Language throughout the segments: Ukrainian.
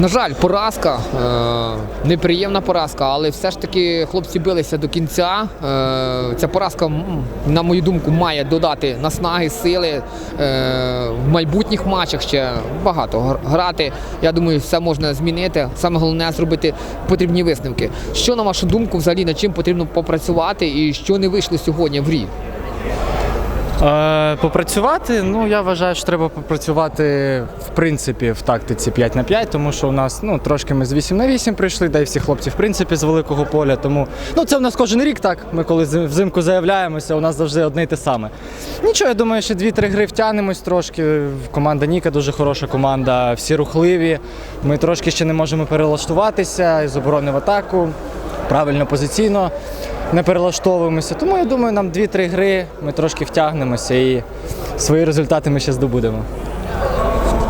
На жаль, поразка, е, неприємна поразка, але все ж таки хлопці билися до кінця. Е, ця поразка, на мою думку, має додати наснаги, сили е, в майбутніх матчах ще багато гр- грати. Я думаю, все можна змінити. Саме головне зробити потрібні висновки. Що на вашу думку, взагалі над чим потрібно попрацювати і що не вийшло сьогодні в рі? Е, попрацювати, ну я вважаю, що треба попрацювати в принципі в тактиці 5 на 5, тому що у нас ну трошки ми з 8 на 8 прийшли, да і всі хлопці в принципі з великого поля. Тому ну це в нас кожен рік так. Ми коли взимку заявляємося, у нас завжди одне й те саме. Нічого, я думаю, ще 2-3 гри втягнемось трошки. Команда Ніка дуже хороша команда, всі рухливі. Ми трошки ще не можемо перелаштуватися з оборони в атаку, правильно позиційно не перелаштовуємося. Тому я думаю, нам 2-3 гри ми трошки втягнемося і свої результати ми ще здобудемо.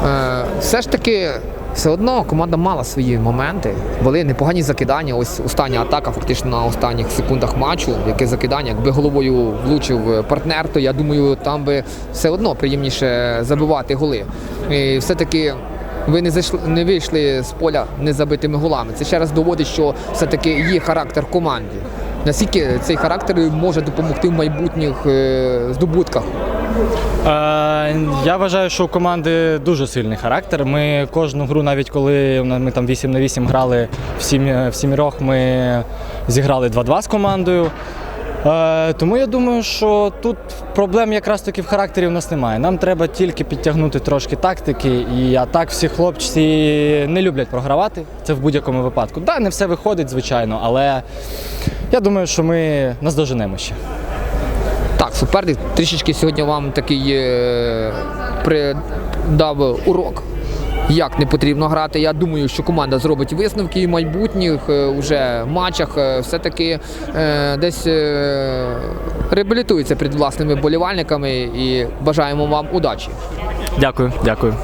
Е, все ж таки, все одно команда мала свої моменти. Були непогані закидання. Ось остання атака, фактично на останніх секундах матчу. Яке закидання, якби головою влучив партнер, то я думаю, там би все одно приємніше забивати голи. І все-таки. Ви не зайшли, не вийшли з поля незабитими голами. Це ще раз доводить, що все-таки є характер команді. Наскільки цей характер може допомогти в майбутніх е, здобутках? Е, я вважаю, що у команди дуже сильний характер. Ми кожну гру, навіть коли ми там 8 на 8 грали в, сім, в сімірох, ми зіграли 2-2 з командою. Е, тому я думаю, що тут проблем якраз таки в характері в нас немає. Нам треба тільки підтягнути трошки тактики. І а так всі хлопці не люблять програвати. Це в будь-якому випадку. Так, да, не все виходить, звичайно, але я думаю, що ми наздоженемо ще. Так, суперник трішечки сьогодні вам такий е, придав урок. Як не потрібно грати. Я думаю, що команда зробить висновки і в майбутніх е, уже матчах е, все-таки е, десь е, реабілітується перед власними болівальниками і бажаємо вам удачі. Дякую, дякую.